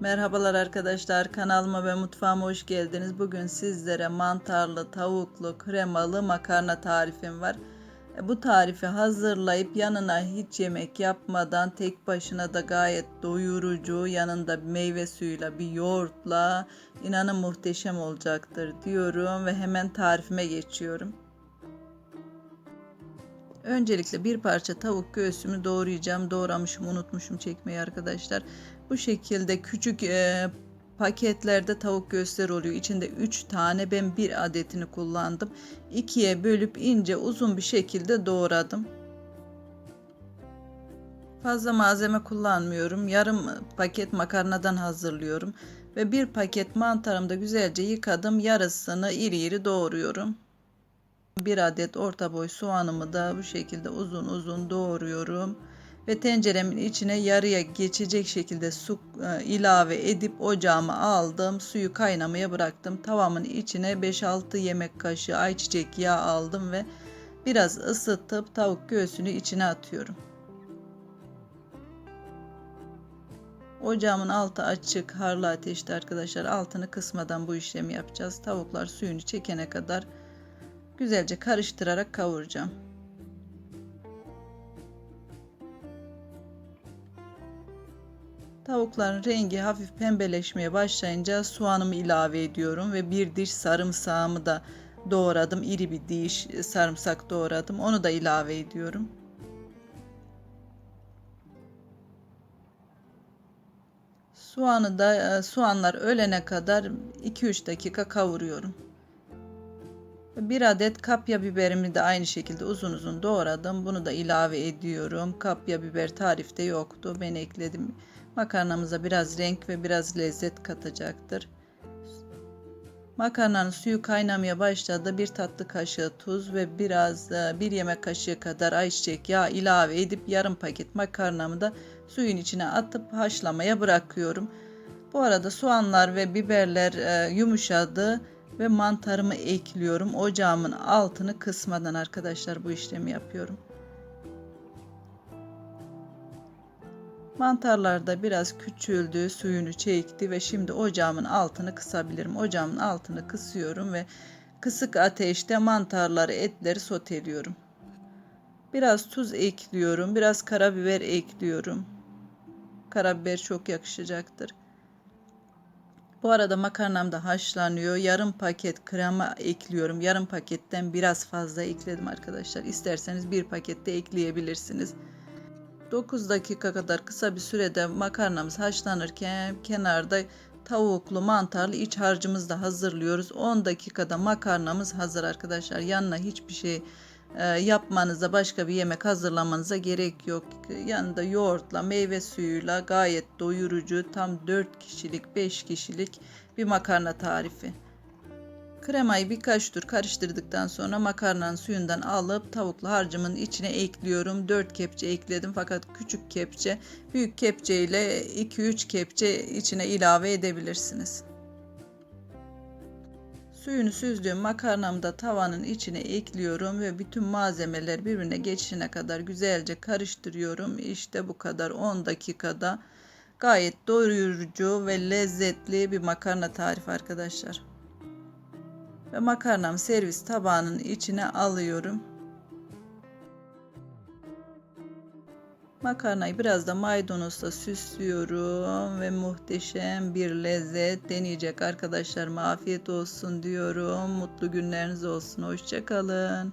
Merhabalar arkadaşlar kanalıma ve mutfağıma hoş geldiniz. Bugün sizlere mantarlı, tavuklu, kremalı makarna tarifim var. E, Bu tarifi hazırlayıp yanına hiç yemek yapmadan tek başına da gayet doyurucu yanında meyve suyuyla bir yoğurtla inanın muhteşem olacaktır diyorum ve hemen tarifime geçiyorum. Öncelikle bir parça tavuk göğsümü doğrayacağım. Doğramışım, unutmuşum çekmeyi arkadaşlar. Bu şekilde küçük e, paketlerde tavuk göğüsleri oluyor. İçinde 3 tane ben bir adetini kullandım. İkiye bölüp ince uzun bir şekilde doğradım. Fazla malzeme kullanmıyorum. Yarım paket makarnadan hazırlıyorum. Ve bir paket mantarımı da güzelce yıkadım. Yarısını iri iri doğruyorum. Bir adet orta boy soğanımı da bu şekilde uzun uzun doğruyorum. Ve tenceremin içine yarıya geçecek şekilde su e, ilave edip ocağıma aldım. Suyu kaynamaya bıraktım. Tavamın içine 5-6 yemek kaşığı ayçiçek yağı aldım ve biraz ısıtıp tavuk göğsünü içine atıyorum. Ocağımın altı açık harlı ateşte arkadaşlar. Altını kısmadan bu işlemi yapacağız. Tavuklar suyunu çekene kadar güzelce karıştırarak kavuracağım. Tavukların rengi hafif pembeleşmeye başlayınca soğanımı ilave ediyorum ve bir diş sarımsağımı da doğradım. İri bir diş sarımsak doğradım. Onu da ilave ediyorum. Soğanı da soğanlar ölene kadar 2-3 dakika kavuruyorum. Bir adet kapya biberimi de aynı şekilde uzun uzun doğradım. Bunu da ilave ediyorum. Kapya biber tarifte yoktu. Ben ekledim. Makarnamıza biraz renk ve biraz lezzet katacaktır. Makarnanın suyu kaynamaya başladı. Bir tatlı kaşığı tuz ve biraz bir yemek kaşığı kadar ayçiçek yağı ilave edip yarım paket makarnamı da suyun içine atıp haşlamaya bırakıyorum. Bu arada soğanlar ve biberler yumuşadı ve mantarımı ekliyorum. Ocağımın altını kısmadan arkadaşlar bu işlemi yapıyorum. Mantarlar da biraz küçüldü, suyunu çekti ve şimdi ocağımın altını kısabilirim. Ocağımın altını kısıyorum ve kısık ateşte mantarları, etleri soteliyorum. Biraz tuz ekliyorum, biraz karabiber ekliyorum. Karabiber çok yakışacaktır. Bu arada makarnam da haşlanıyor. Yarım paket krema ekliyorum. Yarım paketten biraz fazla ekledim arkadaşlar. İsterseniz bir pakette ekleyebilirsiniz. 9 dakika kadar kısa bir sürede makarnamız haşlanırken kenarda tavuklu mantarlı iç harcımızı da hazırlıyoruz. 10 dakikada makarnamız hazır arkadaşlar. Yanına hiçbir şey yapmanıza başka bir yemek hazırlamanıza gerek yok. Yanında yoğurtla meyve suyuyla gayet doyurucu tam 4 kişilik 5 kişilik bir makarna tarifi. Kremayı birkaç tur karıştırdıktan sonra makarnanın suyundan alıp tavuklu harcımın içine ekliyorum. 4 kepçe ekledim fakat küçük kepçe, büyük kepçe ile 2-3 kepçe içine ilave edebilirsiniz. Suyunu süzdüğüm makarnamı da tavanın içine ekliyorum ve bütün malzemeler birbirine geçişine kadar güzelce karıştırıyorum. İşte bu kadar 10 dakikada gayet doyurucu ve lezzetli bir makarna tarifi arkadaşlar. Ve makarnam servis tabağının içine alıyorum. Makarnayı biraz da maydanozla süslüyorum ve muhteşem bir lezzet deneyecek arkadaşlarıma afiyet olsun diyorum. Mutlu günleriniz olsun. Hoşçakalın.